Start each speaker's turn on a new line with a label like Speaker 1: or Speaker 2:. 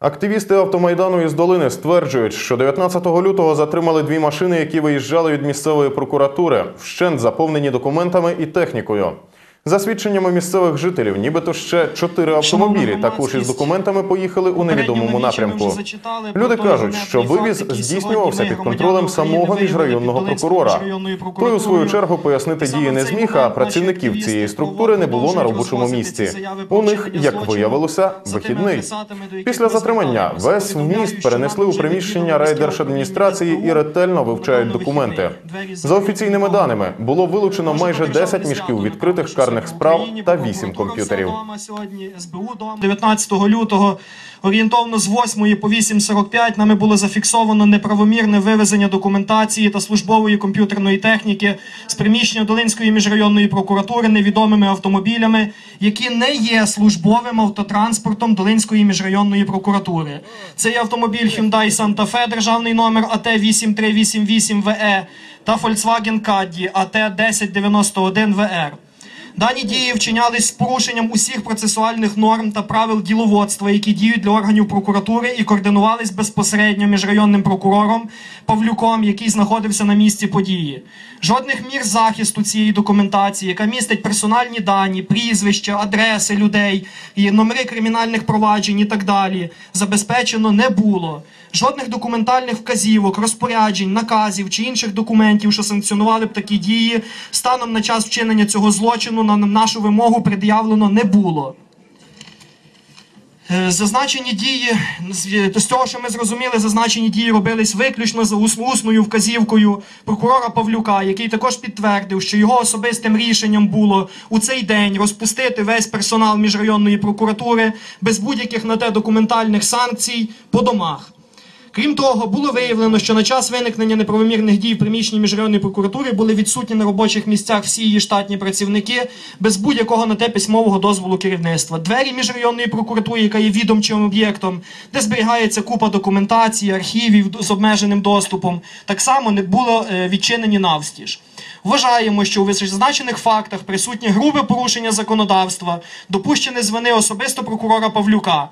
Speaker 1: Активісти автомайдану із долини стверджують, що 19 лютого затримали дві машини, які виїжджали від місцевої прокуратури, вщент заповнені документами і технікою. За свідченнями місцевих жителів, нібито ще чотири автомобілі також із документами поїхали у невідомому напрямку. Люди кажуть, що вивіз здійснювався під контролем самого міжрайонного прокурора. Той у свою чергу пояснити дії не зміг, а працівників цієї структури не було на робочому місці. У них, як виявилося, вихідний. Після затримання весь вміст перенесли у приміщення райдержадміністрації і ретельно вивчають документи. За офіційними даними було вилучено майже 10 мішків відкритих карних справ та 8 комп'ютерів.
Speaker 2: Сьогодні СБУ дома 19 лютого орієнтовно з 8 по 8.45 нами було зафіксовано неправомірне вивезення документації та службової комп'ютерної техніки з приміщення Долинської міжрайонної прокуратури невідомими автомобілями, які не є службовим автотранспортом Долинської міжрайонної прокуратури. Це є автомобіль Hyundai Santa Fe, державний номер АТ 8388 ВЕ та Volkswagen Caddy АТ 1091 ВР. Дані дії вчинялись з порушенням усіх процесуальних норм та правил діловодства, які діють для органів прокуратури, і координувались безпосередньо між районним прокурором Павлюком, який знаходився на місці події. Жодних мір захисту цієї документації, яка містить персональні дані, прізвища, адреси людей, номери кримінальних проваджень і так далі, забезпечено не було. Жодних документальних вказівок, розпоряджень, наказів чи інших документів, що санкціонували б такі дії, станом на час вчинення цього злочину на нашу вимогу пред'явлено не було. Е, Зазначені дії з з того, що ми зрозуміли, зазначені дії робились виключно за ус- усною вказівкою прокурора Павлюка, який також підтвердив, що його особистим рішенням було у цей день розпустити весь персонал міжрайонної прокуратури без будь-яких на те документальних санкцій по домах. Крім того, було виявлено, що на час виникнення неправомірних дій в приміщенні міжрайонної прокуратури були відсутні на робочих місцях всі її штатні працівники без будь-якого на те письмового дозволу керівництва. Двері міжрайонної прокуратури, яка є відомчим об'єктом, де зберігається купа документації, архівів з обмеженим доступом, так само не було е, відчинені навстіж. Вважаємо, що у вищезазначених фактах присутнє грубе порушення законодавства, допущене з вини особисто прокурора Павлюка.